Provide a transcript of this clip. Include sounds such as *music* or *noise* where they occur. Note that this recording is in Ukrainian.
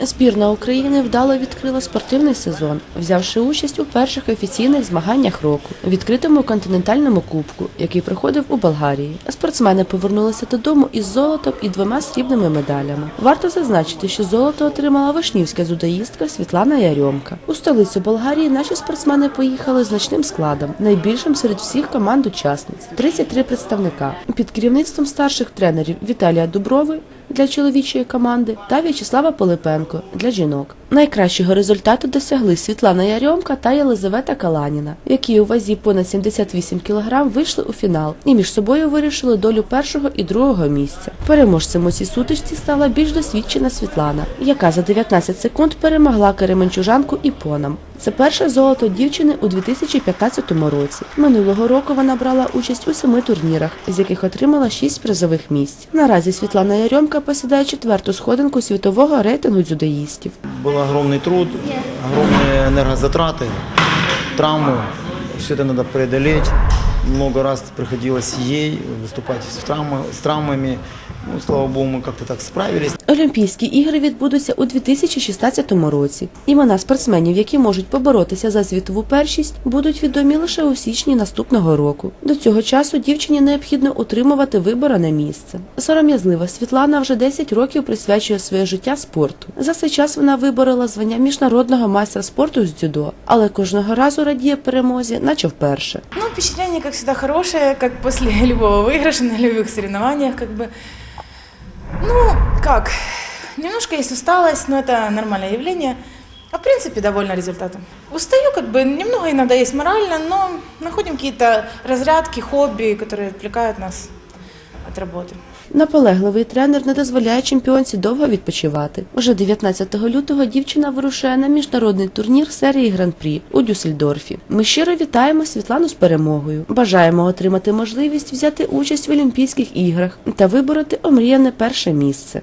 Збірна України вдало відкрила спортивний сезон, взявши участь у перших офіційних змаганнях року, відкритому континентальному кубку, який проходив у Болгарії. Спортсмени повернулися додому із золотом і двома срібними медалями. Варто зазначити, що золото отримала вишнівська зудоїстка Світлана Ярьомка. У столицю Болгарії наші спортсмени поїхали значним складом, найбільшим серед всіх команд-учасниць 33 представника під керівництвом старших тренерів Віталія Дуброви для чоловічої команди та В'ячеслава Пилипенко для жінок. Найкращого результату досягли Світлана Ярьомка та Єлизавета Каланіна, які у вазі понад 78 кг вийшли у фінал і між собою вирішили долю першого і другого місця. Переможцем у цій сутичці стала більш досвідчена Світлана, яка за 19 секунд перемогла Кеременчужанку Іпоном. Це перше золото дівчини у 2015 році. Минулого року вона брала участь у семи турнірах, з яких отримала шість призових місць. Наразі Світлана Ярьомка посідає четверту сходинку світового рейтингу дзюдоїстів. Был огромный труд, огромные энергозатраты, травмы. Все это надо преодолеть. Много раз приходилось ей выступать с, травмы- с травмами. Ну, слава богу, мы как-то так справились. Олімпійські ігри відбудуться у 2016 році. Імена спортсменів, які можуть поборотися за світову першість, будуть відомі лише у січні наступного року. До цього часу дівчині необхідно утримувати виборене місце. Сором'язлива Світлана вже 10 років присвячує своє життя спорту. За цей час вона виборола звання міжнародного майстра спорту з дзюдо, але кожного разу радіє перемозі, наче вперше. Ну, впечатление, как всегда, хорошее, как после *laughs* любого выигрыша на любых соревнованиях, как бы. Ну, как, немножко есть усталость, но это нормальное явление. А в принципе, довольна результатом. Устаю, как бы, немного иногда есть морально, но находим какие-то разрядки, хобби, которые отвлекают нас от работы. Наполегливий тренер не дозволяє чемпіонці довго відпочивати. Уже 19 лютого дівчина вирушає на міжнародний турнір серії Гран-прі у Дюссельдорфі. Ми щиро вітаємо Світлану з перемогою. Бажаємо отримати можливість взяти участь в Олімпійських іграх та вибороти омріяне перше місце.